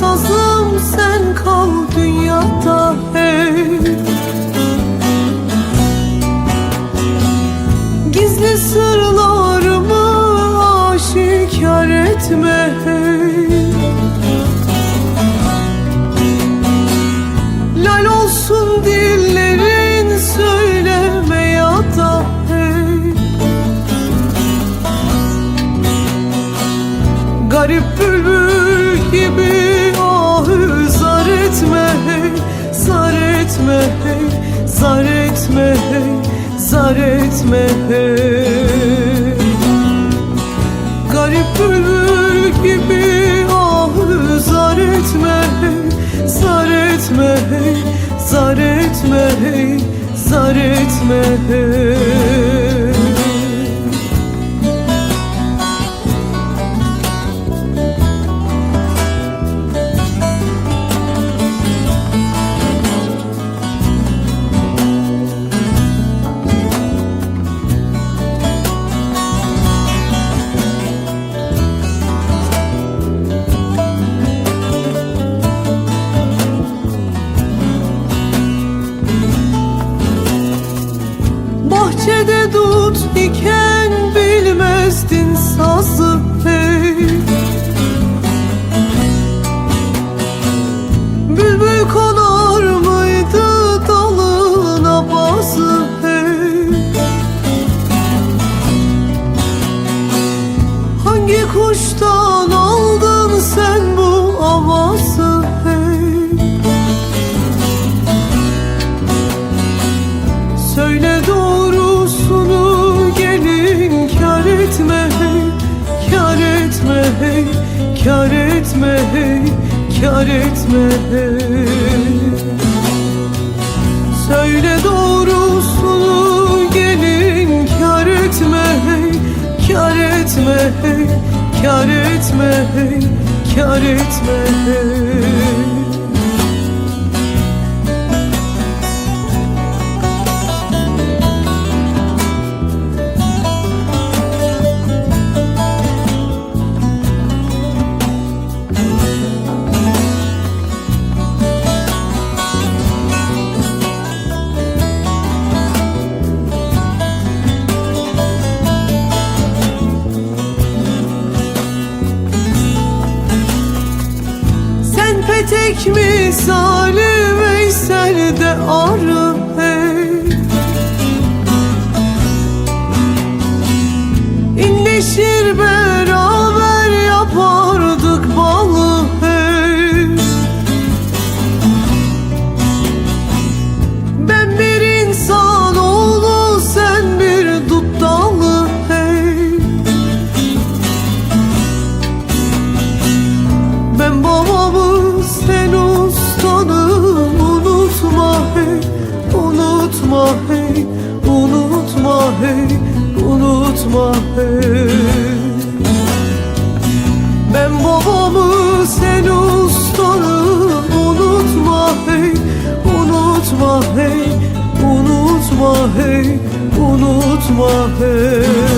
sazım sen kal dünyada hey. Gizli sırlarımı aşikar etme hey. Lal olsun dillerin söyleme ya da hey. Garip bülbül etme hey Zar etme hey Zar etme hey. Garip bülbül gibi ahı zar etme hey Zar etme hey Zar etme hey Zar etme hey Bahçede dut iken bilmezdin etme hey Kar etme. Hey Söyle doğrusunu gelin kar etme hey Kar etme. Hey Kar etme hey Kar etme. hey Petek misali hey Unutma hey